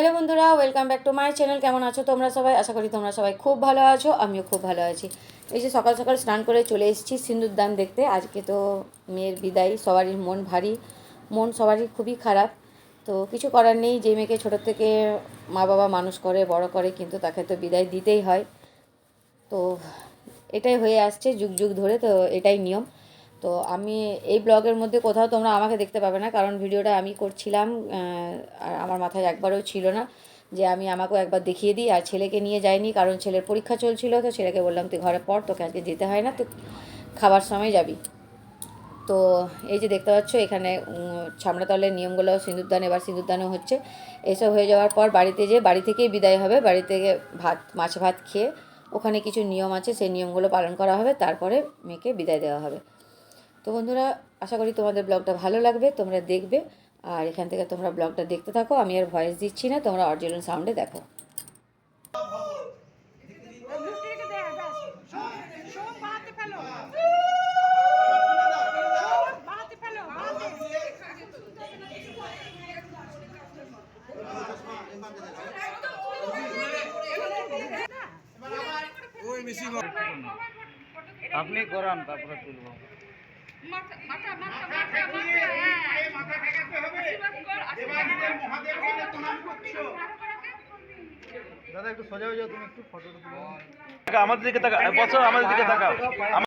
Hello বন্ধুরা welcome back to my channel কেমন আছো তোমরা সবাই? আশা করি তোমরা সবাই খুব ভালো আছো, আমিও খুব ভালো আছি। এই যে সকাল সকাল স্নান করে চলে এসেছি সিন্দুর দান দেখতে। আজকে তো মেয়ের বিদায়, সবারই মন ভারী, মন সবারই খুবই খারাপ। তো কিছু করার নেই, যে মেয়েকে ছোটোর থেকে মা বাবা মানুষ করে, বড় করে, কিন্তু তাকে তো বিদায় দিতেই হয়। তো এটাই হয়ে আসছে যুগ যুগ ধরে, তো এটাই নিয়ম। তো আমি এই ব্লগের মধ্যে কোথাও তোমরা আমাকে দেখতে পাবে না, কারণ ভিডিওটা আমি করছিলাম আর আমার মাথায় একবারও ছিল না যে আমি আমাকেও একবার দেখিয়ে দিই। আর ছেলেকে নিয়ে যাইনি, কারণ ছেলের পরীক্ষা চলছিল, তো ছেলেকে বললাম, তুই ঘরে পড়, তোকে আজকে যেতে হয় না, তুই খাবার সময় যাবি। তো এই যে দেখতে পাচ্ছ, এখানে ছামড়াতলের নিয়মগুলো, সিঁদুরদান, এবার সিঁদুরদানও হচ্ছে। এসব হয়ে যাওয়ার পর বাড়িতে যে বাড়ি থেকেই বিদায় হবে। বাড়ি থেকে ভাত, মাছ ভাত খেয়ে ওখানে কিছু নিয়ম আছে, সেই নিয়মগুলো পালন করা হবে। তারপরে মেয়েকে বিদায় দেওয়া হবে। তো বন্ধুরা আশা করি তোমাদের ব্লগটা ভালো লাগবে তোমরা দেখবে। আর এখান থেকে তোমরা ব্লগটা দেখতে থাকো আমি আর ভয়েস দিচ্ছি না তোমরা অরিজিনাল সাউন্ডে দেখো। আপনি করান তারপরে তুলবো। দাদা একটু সোজা হয়ে যাও তুমি একটু ফটোটা তুলো আমাদের দিকে তাকাও বছর আমাদের দিকে তাকাও। আম-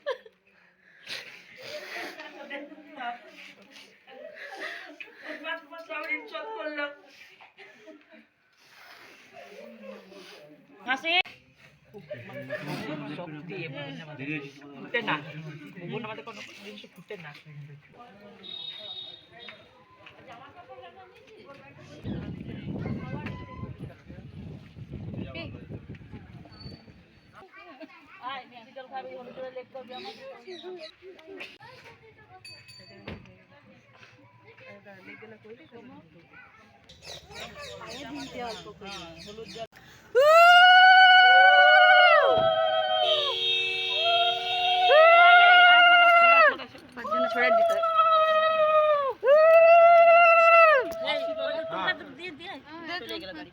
হাসে শক্তি ফুটে না ওগুলো আমাদের কোনো জিনিস ফুটে হলুদ চলে গেল গাড়ি